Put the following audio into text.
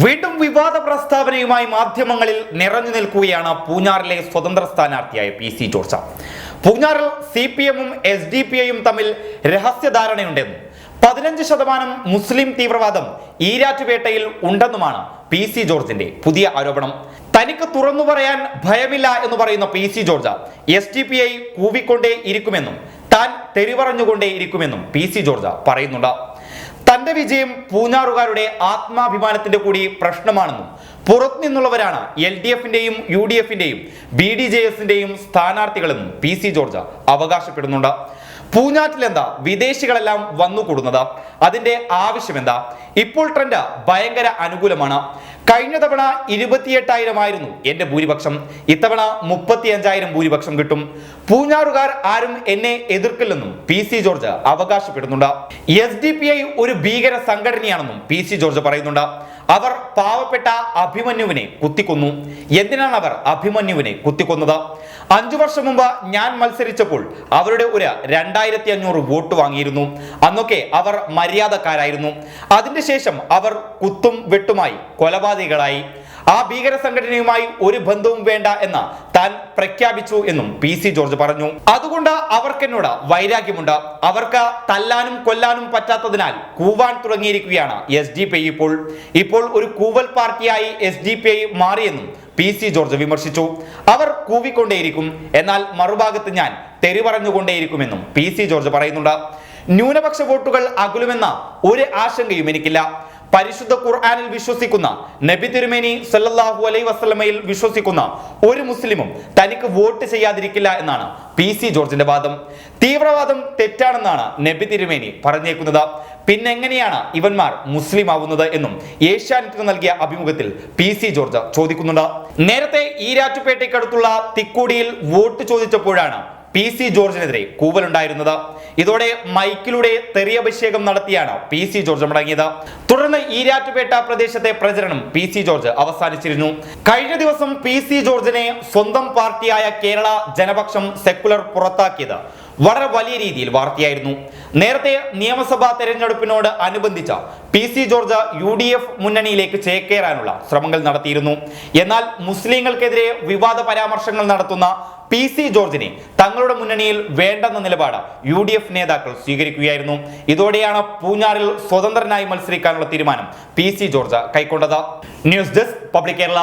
വീണ്ടും വിവാദ പ്രസ്താവനയുമായി മാധ്യമങ്ങളിൽ നിറഞ്ഞു നിൽക്കുകയാണ് പൂഞ്ഞാറിലെ സ്വതന്ത്ര സ്ഥാനാർത്ഥിയായ പി സി ജോർജ്. പൂഞ്ഞാറിൽ സി പി എമ്മും എസ് ഡി പി ഐയും തമ്മിൽ രഹസ്യധാരണയുണ്ടെന്നും പതിനഞ്ച് ശതമാനം മുസ്ലിം തീവ്രവാദം ഈരാറ്റുപേട്ടയിൽ ഉണ്ടെന്നുമാണ് പി സി ജോർജിന്റെ പുതിയ ആരോപണം. തനിക്ക് തുറന്നു പറയാൻ ഭയമില്ല എന്ന് പറയുന്ന P C George S D P I കൂവിക്കൊണ്ടേ ഇരിക്കുമെന്നും താൻ തെരുവറഞ്ഞുകൊണ്ടേ ഇരിക്കുമെന്നും പി സി ജോർജ് പറയുന്നുണ്ട്. തന്റെ വിജയം പൂഞ്ഞാറുകാരുടെ ആത്മാഭിമാനത്തിന്റെ കൂടി പ്രശ്നമാണെന്നും പുറത്തുനിന്നുള്ളവരാണ് എൽ ഡി എഫിന്റെയും യു ഡി എഫിന്റെയും ബി ഡി ജെ എസിന്റെയും സ്ഥാനാർത്ഥികളെന്നും പി സി ജോർജ് അവകാശപ്പെടുന്നുണ്ട്. പൂഞ്ഞാറ്റിലെന്താ വിദേശികളെല്ലാം വന്നുകൂടുന്നത്? അതിന്റെ ആവശ്യമെന്താ? ഇപ്പോൾ ട്രെൻഡ് ഭയങ്കര അനുകൂലമാണ്. കഴിഞ്ഞ തവണ ഇരുപത്തിയെട്ടായിരം ആയിരുന്നു എന്റെ ഭൂരിപക്ഷം. ഇത്തവണ മുപ്പത്തി അഞ്ചായിരം ഭൂരിപക്ഷം കിട്ടും. പൂഞ്ഞാറുകാർ ആരും എന്നെ എതിർക്കില്ലെന്നും പി സി ജോർജ് അവകാശപ്പെടുന്നുണ്ട്. എസ് ഡി പി ഐ ഒരു ഭീകര സംഘടനയാണെന്നും പി സി ജോർജ് പറയുന്നുണ്ട്. അവർ പാവപ്പെട്ട അഭിമന്യുവിനെ കുത്തിക്കൊന്നു. എന്തിനാണ് അവർ അഭിമന്യുവിനെ കുത്തിക്കൊന്നത്? അഞ്ചു വർഷം മുമ്പ് ഞാൻ മത്സരിച്ചപ്പോൾ അവരുടെ ഒരു രണ്ടായിരത്തി അഞ്ഞൂറ് വോട്ട് വാങ്ങിയിരുന്നു. അന്നൊക്കെ അവർ മര്യാദക്കാരായിരുന്നു. അതിന്റെ ശേഷം അവർ കുത്തും വെട്ടുമായി കൊലപാതകികളായി ആ ഭീകര സംഘടനയുമായി ഒരു ബന്ധവും വേണ്ട എന്ന് താൻ പ്രഖ്യാപിച്ചു എന്നും പി സി ജോർജ് പറഞ്ഞു. അതുകൊണ്ട് അവർക്കെന്നോട് വൈരാഗ്യമുണ്ട്. അവർക്ക് തല്ലാനും കൊല്ലാനും പറ്റാത്തതിനാൽ കൂവാൻ തുടങ്ങിയിരിക്കുകയാണ് എസ് ഡി പി ഇപ്പോൾ. ഇപ്പോൾ ഒരു കൂവൽ പാർട്ടിയായി എസ് ഡി പി ഐ മാറിയെന്നും പി സി ജോർജ് വിമർശിച്ചു. അവർ കൂവിക്കൊണ്ടേയിരിക്കും. എന്നാൽ മറുഭാഗത്ത് ഞാൻ തെറി പറഞ്ഞുകൊണ്ടേയിരിക്കുമെന്നും പി സി ജോർജ് പറയുന്നുണ്ട്. ന്യൂനപക്ഷ വോട്ടുകൾ അകലുമെന്ന ഒരു ആശങ്കയും എനിക്കില്ല. പരിശുദ്ധ ഖുർആാനിൽ വിശ്വസിക്കുന്ന നബി തിരുമേനി സല്ലാഹു അലൈ വസ്ലമയിൽ വിശ്വസിക്കുന്ന ഒരു മുസ്ലിമും തനിക്ക് വോട്ട് ചെയ്യാതിരിക്കില്ല എന്നാണ് പി സി ജോർജിന്റെ വാദം. തീവ്രവാദം തെറ്റാണെന്നാണ് നബി തിരുമേനി പറഞ്ഞേക്കുന്നത്. പിന്നെങ്ങനെയാണ് ഇവന്മാർ മുസ്ലിം ആവുന്നത് എന്നും ഏഷ്യാനെറ്റിന് നൽകിയ അഭിമുഖത്തിൽ പി സി ജോർജ് ചോദിക്കുന്നുണ്ട്. നേരത്തെ ഈരാറ്റുപേട്ടയ്ക്കടുത്തുള്ള തിക്കോടിയിൽ വോട്ട് ചോദിച്ചപ്പോഴാണ് പി സി ജോർജിനെതിരെ കൂവലുണ്ടായിരുന്നത്. ഇതോടെ മൈക്കിലൂടെ തെറിയഭിഷേകം നടത്തിയാണ് പി സി ജോർജ് മടങ്ങിയത്. തുടർന്ന് ഈരാറ്റുപേട്ട പ്രദേശത്തെ പ്രചരണം പി സി ജോർജ് അവസാനിച്ചിരുന്നു. കഴിഞ്ഞ ദിവസം പി സി ജോർജിനെ സ്വന്തം പാർട്ടിയായ കേരള ജനപക്ഷം സെക്കുലർ പുറത്താക്കിയത്. വളരെ വലിയ രീതിയിൽ വാർത്തയായിരുന്നു. നേരത്തെ നിയമസഭാ തെരഞ്ഞെടുപ്പിനോട് അനുബന്ധിച്ച P C George U D F മുന്നണിയിലേക്ക് ചേക്കേറാനുള്ള ശ്രമങ്ങൾ നടത്തിയിരുന്നു. എന്നാൽ മുസ്ലിങ്ങൾക്കെതിരെ വിവാദ പരാമർശങ്ങൾ നടത്തുന്ന പി സി ജോർജിനെ തങ്ങളുടെ മുന്നണിയിൽ വേണ്ടെന്ന നിലപാട് യു ഡി എഫ് നേതാക്കൾ സ്വീകരിക്കുകയായിരുന്നു. ഇതോടെയാണ് പൂഞ്ഞാറിൽ സ്വതന്ത്രനായി മത്സരിക്കാനുള്ള തീരുമാനം പി സി ജോർജ് കൈക്കൊണ്ടത്. News desk public Kerala.